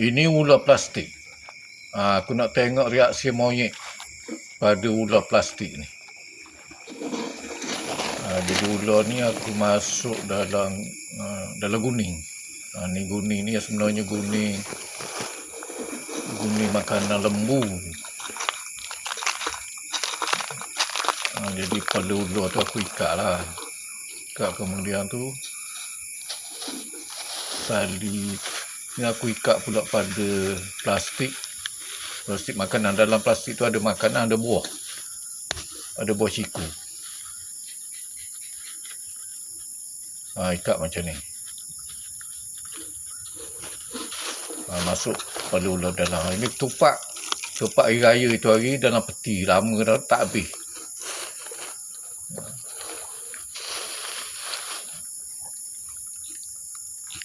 Ini ular plastik. Ha, aku nak tengok reaksi monyet pada ular plastik ni. Ha, jadi ular ni aku masuk dalam uh, dalam guning. Ha, ni guning ni sebenarnya guning guning makanan lembu. Ha, jadi pada ular tu aku ikat lah. Ikat kemudian tu tali ni aku ikat pula pada plastik. Plastik makanan. Dalam plastik tu ada makanan ada buah. Ada buah siku. Ha, ikat macam ni. Ha, masuk pada ular dalam. Ini tupak. Tupak hari raya itu hari dalam peti. Lama dah tak habis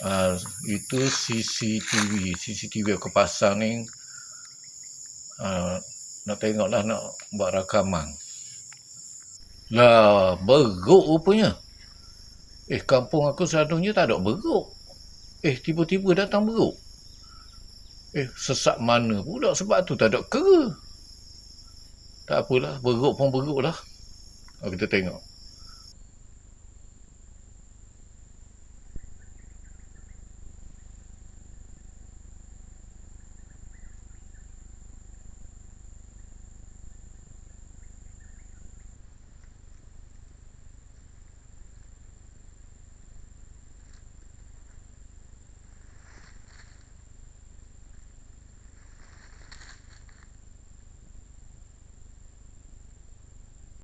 Uh, itu CCTV CCTV aku pasang ni uh, nak tengok lah nak buat rakaman. Lah beruk rupanya. Eh kampung aku selalunya tak ada beruk. Eh tiba-tiba datang beruk. Eh sesak mana pula sebab tu tak ada kera. Tak apalah beruk pun beruk lah. Oh, kita tengok